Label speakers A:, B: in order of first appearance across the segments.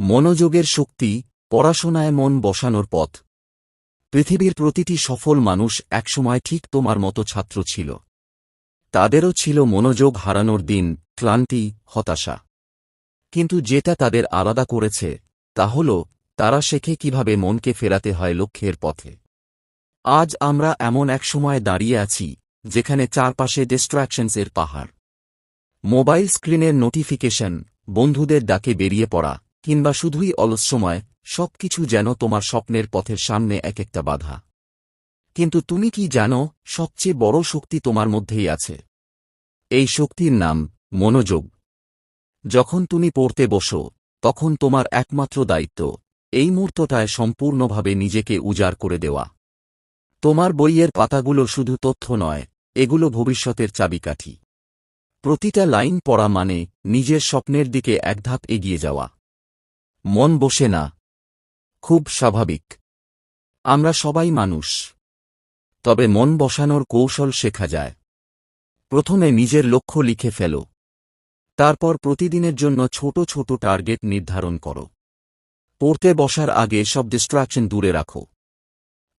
A: মনোযোগের শক্তি পড়াশোনায় মন বসানোর পথ। পৃথিবীর প্রতিটি সফল মানুষ একসময় ঠিক তোমার মতো ছাত্র ছিল। তাদেরও ছিল মনোযোগ হারানোর দিন, ক্লান্তি, হতাশা। কিন্তু যেটা তাদের আলাদা করেছে, তা হল, তারা শেখে কীভাবে মনকে ফেরাতে হয় লক্ষ্যের পথে। আজ আমরা এমন এক সময় দাঁড়িয়ে আছি, যেখানে চারপাশে ডিস্ট্র্যাকশনসের পাহাড়। মোবাইল স্ক্রিনের নোটিফিকেশন, বন্ধুদের ডাকে বেরিয়ে পড়া। কিংবা শুধুই অলস সময় সবকিছু যেন তোমার স্বপ্নের পথের সামনে এক একটা বাধা। কিন্তু তুমি কি জানো, সবচেয়ে বড় শক্তি তোমার মধ্যেই আছে। এই শক্তির নাম, মনোযোগ। যখন তুমি পড়তে বসো, তখন তোমার একমাত্র দায়িত্ব, এই মুহূর্তটায় সম্পূর্ণভাবে নিজেকে উজাড় করে দেওয়া। তোমার বইয়ের পাতাগুলো শুধু তথ্য নয়, এগুলো ভবিষ্যতের চাবিকাঠি। প্রতিটা লাইন পড়া মানে নিজের স্বপ্নের দিকে এক ধাপ এগিয়ে যাওয়া। মন বসে না। খুব স্বাভাবিক। আমরা সবাই মানুষ। তবে মন বসানোর কৌশল শেখা যায়। প্রথমে নিজের লক্ষ্য লিখে ফেলো। তারপর প্রতিদিনের জন্য ছোট ছোট টার্গেট নির্ধারণ করো। পড়তে বসার আগে সব ডিস্ট্রাকশন দূরে রাখো।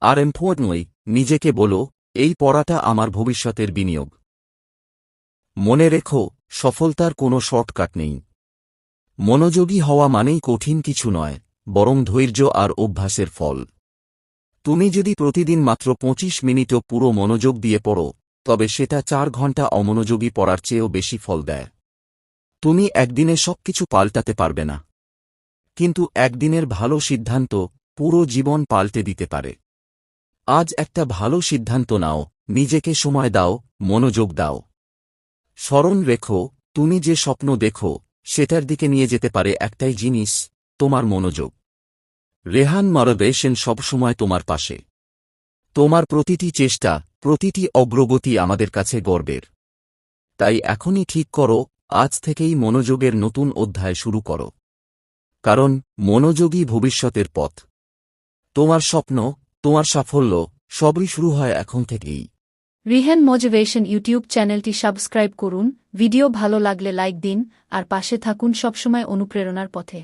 A: আর ইম্পর্টেন্টলি নিজেকে বলো, এই পড়াটা আমার ভবিষ্যতের বিনিয়োগ। মনে রেখো, সফলতার কোনো শর্টকাট নেই। মনোযোগী হওয়া মানেই কঠিন কিছু নয়, বরং ধৈর্য আর অভ্যাসের ফল। তুমি যদি প্রতিদিন মাত্র পঁচিশ মিনিটও পুরো মনোযোগ দিয়ে পড়ো, তবে সেটা চার ঘণ্টা অমনোযোগী পড়ার চেয়েও বেশি ফল দেয়। তুমি একদিনে সবকিছু পাল্টাতে পারবে না। কিন্তু একদিনের ভালো সিদ্ধান্ত পুরো জীবন পাল্টে দিতে পারে। আজ একটা ভালো সিদ্ধান্ত নাও, নিজেকে সময় দাও, মনোযোগ দাও। স্মরণ রেখো, তুমি যে স্বপ্ন দেখো সেটার দিকে নিয়ে যেতে পারে একটাই জিনিস, তোমার মনোযোগ। রেহান মারবেশন সবসময় তোমার পাশে। তোমার প্রতিটি চেষ্টা, প্রতিটি অগ্রগতি আমাদের কাছে গর্বের। তাই এখনই ঠিক করো, আজ থেকেই মনোযোগের নতুন অধ্যায় শুরু করো। কারণ, মনোযোগই ভবিষ্যতের পথ। তোমার স্বপ্ন, তোমার সাফল্য, সবই শুরু হয় এখন থেকেই।
B: রিহেন মোটিভেশন ইউটিউব চ্যানেলটি সাবস্ক্রাইব করুন, ভিডিও ভালো লাগলে লাইক দিন, আর পাশে থাকুন সবসময় অনুপ্রেরণার পথে।